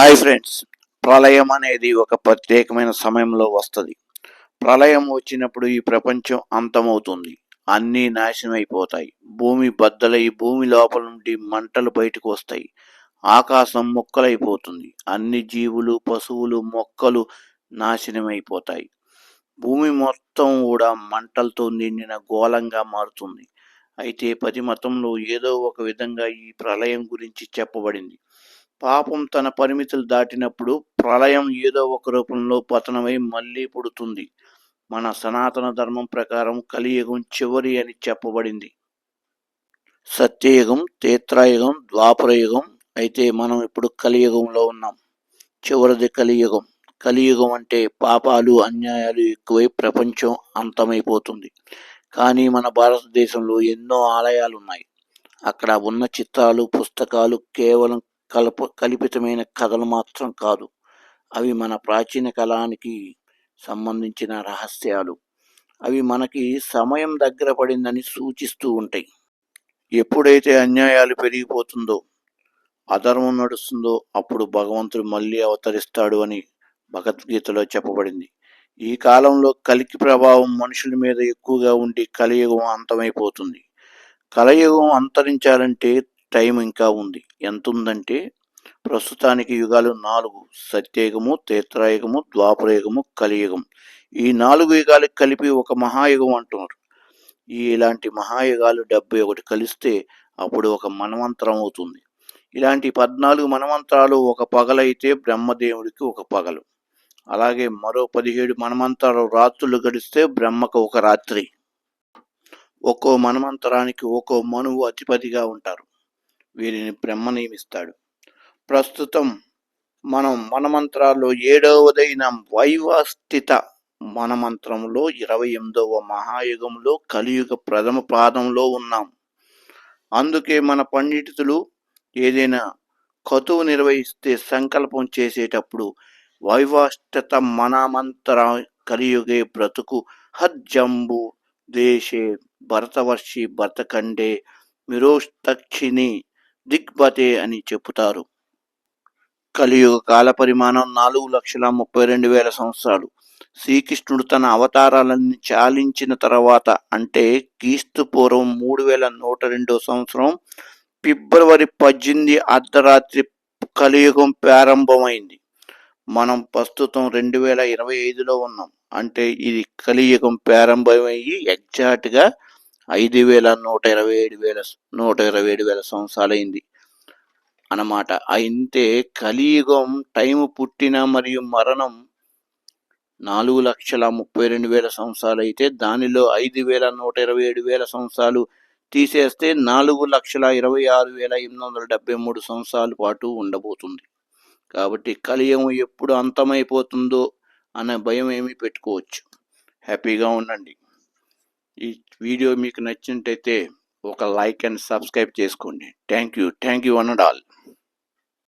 Hi friends ప్రళయం అనేది ఒక ప్రత్యేకమైన సమయంలో వస్తుంది. ప్రళయం వచ్చినప్పుడు ఈ ప్రపంచం అంతమవుతుంది. అన్నీ నాశనం అయిపోతాయి. భూమి బద్దలై భూమి లోపల నుండి మంటలు బయటకు వస్తాయి. ఆకాశం మొక్కలైపోతుంది. అన్ని జీవులు పశువులు మొక్కలు నాశనం అయిపోతాయి భూమి మొత్తం కూడా మంటలతో నిండిన గోళంగా మారుతుంది. అయితే ప్రతి మతంలో ఏదో ఒక విధంగా ఈ ప్రళయం గురించి చెప్పబడింది. పాపం తన పరిమితులు దాటినప్పుడు ప్రళయం ఏదో ఒక రూపంలో పతనమై మళ్ళీ పుడుతుంది. మన సనాతన ధర్మం ప్రకారం కలియుగం చివరి అని చెప్పబడింది. సత్యయుగం తేత్రాయుగం ద్వాపరయుగం అయితే మనం ఇప్పుడు కలియుగంలో ఉన్నాం. చివరిది కలియుగం. కలియుగం అంటే పాపాలు అన్యాయాలు ఎక్కువై ప్రపంచం అంతమైపోతుంది. కానీ మన భారతదేశంలో ఎన్నో ఆలయాలు ఉన్నాయి అక్కడ ఉన్న చిత్రాలు పుస్తకాలు కేవలం కల్ప కల్పితమైన కథలు మాత్రం కాదు. అవి మన ప్రాచీన కళానికి సంబంధించిన రహస్యాలు. అవి మనకి సమయం దగ్గర పడిందని సూచిస్తూ ఉంటాయి. ఎప్పుడైతే అన్యాయాలు పెరిగిపోతుందో అధర్మం నడుస్తుందో అప్పుడు భగవంతుడు మళ్ళీ అవతరిస్తాడు అని భగవద్గీతలో చెప్పబడింది. ఈ కాలంలో కలికి ప్రభావం మనుషుల మీద ఎక్కువగా ఉండి కలియుగం అంతమైపోతుంది. కలయుగం అంతరించాలంటే టైం ఇంకా ఉంది. ఎంత ఉందంటే ప్రస్తుతానికి యుగాలు నాలుగు. సత్యయుగము తేత్రాయుగము ద్వాపరయుగము కలియుగం. ఈ నాలుగు యుగాలకు కలిపి ఒక మహాయుగం అంటున్నారు. ఈ ఇలాంటి మహాయుగాలు డెబ్బై ఒకటి కలిస్తే అప్పుడు ఒక మనమంత్రం అవుతుంది. ఇలాంటి పద్నాలుగు మనమంత్రాలు ఒక పగలైతే బ్రహ్మదేవుడికి ఒక పగలు. అలాగే మరో పదిహేడు మనమంత్రాలు రాత్రులు గడిస్తే బ్రహ్మకు ఒక రాత్రి. ఒక్కో మనమంత్రానికి ఒక్కో మనువు అధిపతిగా ఉంటారు. వీరిని బ్రహ్మ నియమిస్తాడు. ప్రస్తుతం మనం మనమంత్రాల్లో ఏడవదైన వైవాస్థిత మనమంత్రంలో ఇరవై ఎనిమిదవ మహాయుగంలో కలియుగ ప్రథమ పాదంలో ఉన్నాం. అందుకే మన పండితులు ఏదైనా కతువు నిర్వహిస్తే సంకల్పం చేసేటప్పుడు వైవాష్టత మనమంత్ర కలియుగే బ్రతుకు హజ్జంబు దేశే భరతవర్షి భరతఖండే మిరోస్తక్షిణి దిగ్బతే అని చెబుతారు కలియుగ కాల పరిమాణం నాలుగు లక్షల ముప్పై రెండు వేల సంవత్సరాలు. శ్రీకృష్ణుడు తన అవతారాలన్నీ చాలించిన తర్వాత అంటే క్రీస్తు పూర్వం మూడు వేల నూట రెండో సంవత్సరం ఫిబ్రవరి పద్దెనిమిది అర్ధరాత్రి కలియుగం ప్రారంభమైంది. మనం ప్రస్తుతం రెండు వేల ఇరవై ఐదులో ఉన్నాం. అంటే ఇది కలియుగం ప్రారంభమయ్యి ఎగ్జాక్ట్గా ఐదు వేల నూట ఇరవై ఏడు వేల నూట ఇరవై ఏడు వేల సంవత్సరాలైంది అన్నమాట. అయితే కలియుగం టైం పుట్టిన మరియు మరణం నాలుగు లక్షల ముప్పై రెండు వేల సంవత్సరాలు అయితే దానిలో ఐదు వేల నూట ఇరవై ఏడు వేల సంవత్సరాలు తీసేస్తే నాలుగు లక్షల ఇరవై ఆరు వేల ఎనిమిది వందల డెబ్బై మూడు సంవత్సరాల పాటు ఉండబోతుంది. కాబట్టి కలియుగం ఎప్పుడు అంతమైపోతుందో అనే భయం ఏమి పెట్టుకోవచ్చు. హ్యాపీగా ఉండండి. ఈ వీడియో మీకు నచ్చినట్టయితే ఒక లైక్ అండ్ సబ్స్క్రైబ్ చేసుకోండి. Thank you. Thank you and all